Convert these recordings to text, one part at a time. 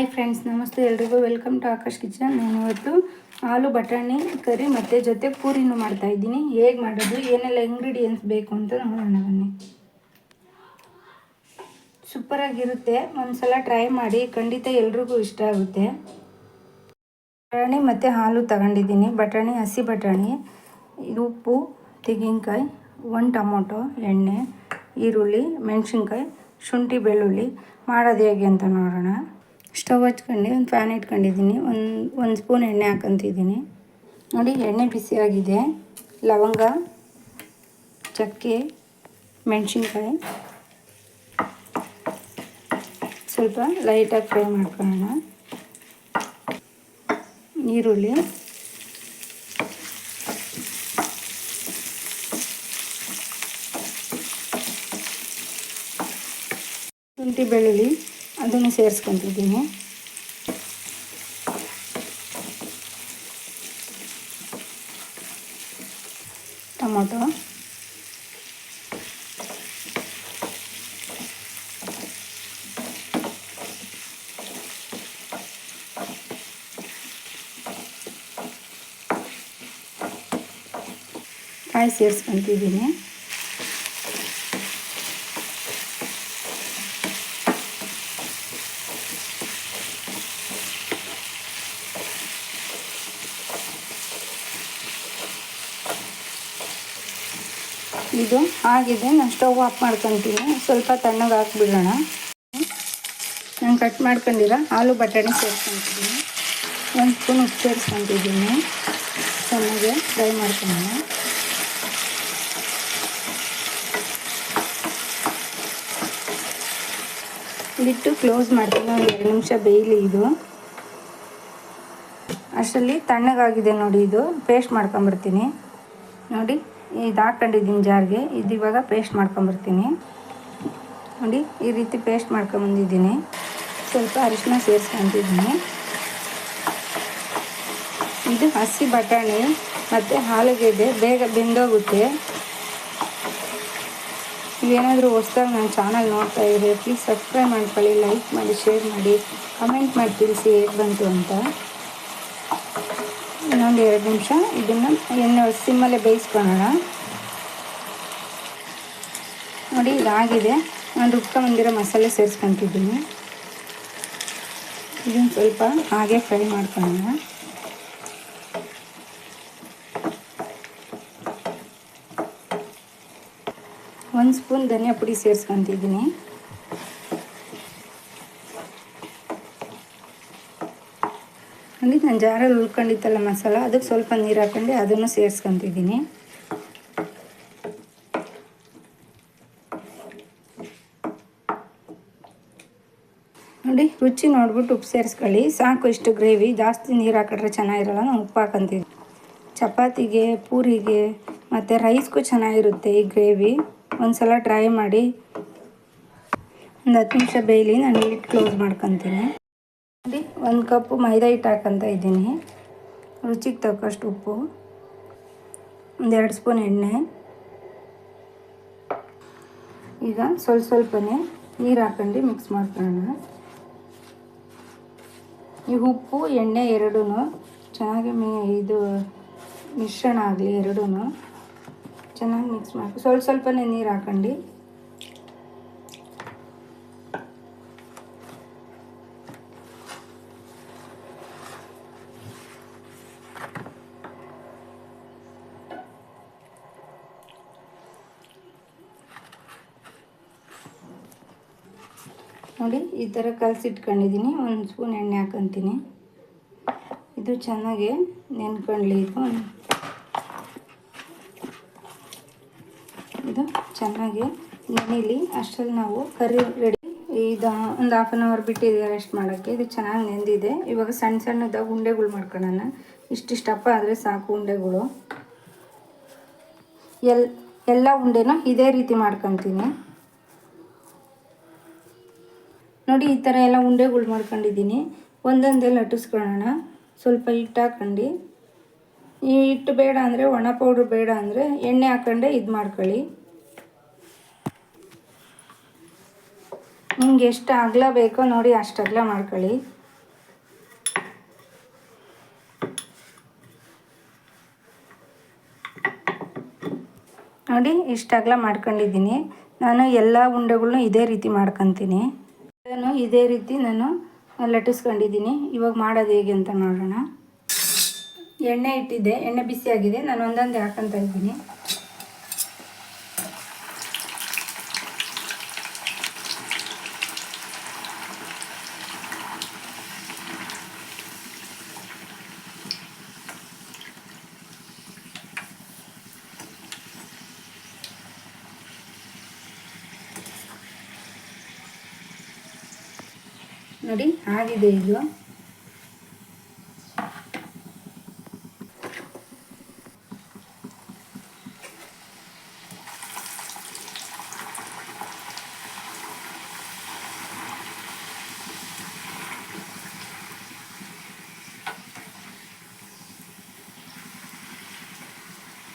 Hi friends ನಮಸ್ತೆ. ಎಲ್ರಿಗೂ welcome to Akash kitchen ನಾನು ಇವತ್ತು ಆಲೂ ಬಟಾಣಿ ಕರಿ ಮತ್ತು ಜೊತೆ ಪೂರಿನೂ ಮಾಡ್ತಾಯಿದ್ದೀನಿ ಹೇಗೆ ಮಾಡೋದು, ಏನೆಲ್ಲ ಇಂಗ್ರೀಡಿಯೆಂಟ್ಸ್ ಬೇಕು ಅಂತ ನೋಡೋಣ ಬನ್ನಿ. ಸೂಪರಾಗಿರುತ್ತೆ ಒಂದ್ಸಲ ಟ್ರೈ ಮಾಡಿ, ಖಂಡಿತ ಎಲ್ರಿಗೂ ಇಷ್ಟ ಆಗುತ್ತೆ. ಬಟಾಣಿ ಮತ್ತು ಹಾಲು ತಗೊಂಡಿದ್ದೀನಿ. ಬಟಾಣಿ, ಹಸಿ ಬಟಾಣಿ, ಉಪ್ಪು, ತೆಂಗಿನಕಾಯಿ ಒಂದು ಟೊಮೊಟೊ, ಎಣ್ಣೆ, ಈರುಳ್ಳಿ, ಮೆಣಸಿನ್ಕಾಯಿ, ಶುಂಠಿ, ಬೆಳ್ಳುಳ್ಳಿ. ಮಾಡೋದು ಹೇಗೆ ಅಂತ ನೋಡೋಣ. ಸ್ಟವ್ ಹಚ್ಕೊಂಡು, ಒಂದು ಫ್ಯಾನ್ ಇಟ್ಕೊಂಡಿದ್ದೀನಿ. ಒಂದು ಒಂದು ಸ್ಪೂನ್ ಎಣ್ಣೆ ಹಾಕ್ಕೊಂತಿದ್ದೀನಿ ನೋಡಿ, ಎಣ್ಣೆ ಬಿಸಿಯಾಗಿದೆ. ಲವಂಗ, ಚಕ್ಕೆ, ಮೆಣಸಿನ್ಕಾಯಿ. ಸ್ವಲ್ಪ ಲೈಟಾಗಿ ಫ್ರೈ ಮಾಡ್ಕೊಳ್ಳೋಣ. ಈರುಳ್ಳಿ. ಶುಂಠಿ, ಬೆಳ್ಳುಳ್ಳಿ. ಅದನ್ನು ಸೇರಿಸ್ಕೊತಿದ್ದೀನಿ ಟೊಮೊಟೊ ಕಾಯಿ ಸೇರಿಸ್ಕೊತಿದ್ದೀನಿ ಇದು ಆಗಿದೆ. ನಾನು ಸ್ಟವ್ ಆಫ್ ಮಾಡ್ಕೊತೀನಿ. ಸ್ವಲ್ಪ ತಣ್ಣಗೆ ಹಾಕ್ಬಿಡೋಣ. ನಾನು ಕಟ್ ಮಾಡ್ಕೊಂಡಿರ ಆಲೂ ಬಟಾಣಿ ಸೇರಿಸ್ಕೊತಿದ್ದೀನಿ ಒಂದು ಸ್ಪೂನ್ ಉಪ್ಪು ಸೇರಿಸ್ಕೊತಿದ್ದೀನಿ. ಚೆನ್ನಾಗಿ ಫ್ರೈ ಮಾಡ್ಕೊಳ್ಳೋಣ. ಬಿಟ್ಟು ಕ್ಲೋಸ್ ಮಾಡ್ತೀನಿ. ಒಂದು ಎರಡು ನಿಮಿಷ ಬೇಯಲಿ ಇದು. ಅಷ್ಟರಲ್ಲಿ ತಣ್ಣಗಾಗಿದೆ ನೋಡಿ ಇದು. ಪೇಸ್ಟ್ ಮಾಡ್ಕೊಂಬರ್ತೀನಿ ನೋಡಿ. ಇದು ಹಾಕ್ಕೊಂಡಿದ್ದೀನಿ ಜಾರ್ಗೆ. ಇದು ಇವಾಗ ಪೇಸ್ಟ್ ಮಾಡ್ಕೊಂಬರ್ತೀನಿ. ನೋಡಿ, ಈ ರೀತಿ ಪೇಸ್ಟ್ ಮಾಡ್ಕೊಂಬಂದಿದ್ದೀನಿ. ಸ್ವಲ್ಪ ಅರಿಶಿನ ಸೇರಿಸ್ಕೊತಿದ್ದೀನಿ. ಇದು ಹಸಿ ಬಟಾಣಿ ಮತ್ತು ಆಲೂಗೆಡ್ಡೆ. ಬೇಗ ಬೆಂದೋಗುತ್ತೆ. ನೀವೇನಾದರೂ ಹೊಸ್ದಾಗಿ ನನ್ನ ಚಾನಲ್ ನೋಡ್ತಾ ಇದ್ರೆ ಪ್ಲೀಸ್ ಸಬ್ಸ್ಕ್ರೈಬ್ ಮಾಡ್ಕೊಳ್ಳಿ ಲೈಕ್ ಮಾಡಿ ಶೇರ್ ಮಾಡಿ ಕಮೆಂಟ್ ಮಾಡಿ ತಿಳಿಸಿ ಹೇಗೆ ಬಂತು ಅಂತ. ಇನ್ನೊಂದು ಎರಡು ನಿಮಿಷ. ಇದನ್ನು ಎಣ್ಣೆ ಸಿಮ್ಮಲ್ಲೇ ಬೇಯಿಸ್ಕೊಳ್ಳೋಣ. ನೋಡಿ, ಇದಾಗಿದೆ. ನಾನು ರುಬ್ಕೊಂಬಂದಿರೋ ಮಸಾಲೆ ಸೇರಿಸ್ಕೊತಿದ್ದೀನಿ. ಇದನ್ನು ಸ್ವಲ್ಪ ಹಾಗೆ ಫ್ರೈ ಮಾಡ್ಕೊಳ್ಳೋಣ. ಒಂದು ಸ್ಪೂನ್ ಧನಿಯಾ ಪುಡಿ ಸೇರಿಸ್ಕೊತಿದ್ದೀನಿ. ನೋಡಿ ನಾನು ಜಾರಲ್ಲಿ ಉಳ್ಕೊಂಡಿತ್ತಲ್ಲ ಮಸಾಲ, ಅದಕ್ಕೆ ಸ್ವಲ್ಪ ನೀರು ಹಾಕ್ಕೊಂಡು ಅದನ್ನು ಸೇರಿಸ್ಕೊತಿದ್ದೀನಿ. ನೋಡಿ, ರುಚಿ ನೋಡ್ಬಿಟ್ಟು ಉಪ್ಪು ಸೇರಿಸ್ಕೊಳ್ಳಿ. ಸಾಕು ಇಷ್ಟು ಗ್ರೇವಿ. ಜಾಸ್ತಿ ನೀರು ಹಾಕಿದ್ರೆ ಚೆನ್ನಾಗಿರಲ್ಲ, ನಾನು ಉಪ್ಪು ಹಾಕೊಂತೀನಿ. ಚಪಾತಿಗೆ, ಪೂರಿಗೆ, ಮತ್ತು ರೈಸ್ಗೂ ಚೆನ್ನಾಗಿರುತ್ತೆ ಈ ಗ್ರೇವಿ. ಒಂದು ಸಲ ಟ್ರೈ ಮಾಡಿ. ಒಂದು ಹತ್ತು ನಿಮಿಷ ಬೇಯಲಿ, ನಾನು ಕ್ಲೋಸ್ ಮಾಡ್ಕೊತೀನಿ. ಒಂದು ಕಪ್ಪು ಮೈದಾ ಹಿಟ್ಟು ಹಾಕಂತ ಇದ್ದೀನಿ. ರುಚಿಗೆ ತಕ್ಕಷ್ಟು ಉಪ್ಪು ಒಂದೆರಡು ಸ್ಪೂನ್ ಎಣ್ಣೆ. ಈಗ ಸ್ವಲ್ಪ ಸ್ವಲ್ಪನೇ ನೀರು ಹಾಕೊಂಡು ಮಿಕ್ಸ್ ಮಾಡ್ಕೊಳ್ಳೋಣ. ಈ ಉಪ್ಪು, ಎಣ್ಣೆ ಎರಡೂ ಚೆನ್ನಾಗಿ ಮಿ, ಇದು ಮಿಶ್ರಣ ಆಗಲಿ ಎರಡೂ ಚೆನ್ನಾಗಿ ಮಿಕ್ಸ್ ಮಾಡಿ ಸ್ವಲ್ಪ ಸ್ವಲ್ಪನೇ ನೀರು ಹಾಕೊಂಡು ನೋಡಿ, ಈ ಥರ ಕಲಸಿಟ್ಕೊಂಡಿದ್ದೀನಿ ಒಂದು ಸ್ಪೂನ್ ಎಣ್ಣೆ ಹಾಕೊತೀನಿ. ಇದು ಚೆನ್ನಾಗಿ ನೆನ್ಕೊಳ್ಳಿ ಇದು ಇದು ಚೆನ್ನಾಗಿ ನೆನೀಲಿ. ಅಷ್ಟರಲ್ಲಿ ನಾವು ಕರಿ ರೆಡಿ. ಇದು ಒಂದು ಹಾಫ್ ಆನ್ ಅವರ್ ಬಿಟ್ಟಿದೆ ರೆಸ್ಟ್ ಮಾಡೋಕ್ಕೆ. ಇದು ಚೆನ್ನಾಗಿ ನೆಂದಿದೆ. ಇವಾಗ ಸಣ್ಣ ಸಣ್ಣದಾಗ ಉಂಡೆಗಳು ಮಾಡ್ಕೊಳ್ಳೋಣ. ಇಷ್ಟಿಷ್ಟಪ್ಪ ಆದರೆ ಸಾಕು ಉಂಡೆಗಳು. ಎಲ್ ಎಲ್ಲ ಉಂಡೆನೂ ಇದೇ ರೀತಿ ಮಾಡ್ಕೊತೀನಿ. ನೋಡಿ, ಈ ಥರ ಎಲ್ಲ ಉಂಡೆಗಳು ಮಾಡ್ಕೊಂಡಿದ್ದೀನಿ. ಒಂದೊಂದೇ ಲಟ್ಟಿಸ್ಕೊಳ್ಳೋಣ. ಸ್ವಲ್ಪ ಹಿಟ್ಟು ಹಾಕ್ಕೊಂಡು. ಈ ಹಿಟ್ಟು ಬೇಡ ಅಂದರೆ, ಒಣ ಪೌಡ್ರ್ ಬೇಡ ಅಂದರೆ, ಎಣ್ಣೆ ಹಾಕೊಂಡೆ ಇದು ಮಾಡ್ಕೊಳ್ಳಿ. ನಿಮ್ಗೆ ಎಷ್ಟು ಅಗಲ ಬೇಕೋ ನೋಡಿ, ಅಷ್ಟು ಅಗಲ ಮಾಡ್ಕೊಳ್ಳಿ. ನೋಡಿ, ಇಷ್ಟು ಅಗಲ ಮಾಡ್ಕೊಂಡಿದ್ದೀನಿ. ನಾನು ಎಲ್ಲ ಉಂಡೆಗಳನ್ನೂ ಇದೇ ರೀತಿ ಮಾಡ್ಕೊತೀನಿ. ನಾನು ಇದೇ ರೀತಿ ನಾನು ಲಟ್ಟಿಸ್ಕೊಂಡಿದ್ದೀನಿ. ಇವಾಗ ಮಾಡೋದು ಹೇಗೆ ಅಂತ ನೋಡೋಣ. ಎಣ್ಣೆ ಇಟ್ಟಿದ್ದೆ. ಎಣ್ಣೆ ಬಿಸಿಯಾಗಿದೆ. ನಾನು ಒಂದೊಂದೇ ಹಾಕೊತಾ ಇದ್ದೀನಿ. ನೋಡಿ, ಆಗಿದೆ ಇದು.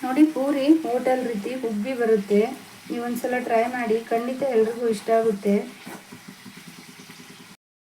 ನೋಡಿ, ಪೂರಿ ಹೋಟೆಲ್ ರೀತಿ ಉಬ್ಬಿ ಬರುತ್ತೆ. ನೀವೊಂದ್ಸಲ ಟ್ರೈ ಮಾಡಿ, ಖಂಡಿತ ಎಲ್ರಿಗೂ ಇಷ್ಟ ಆಗುತ್ತೆ.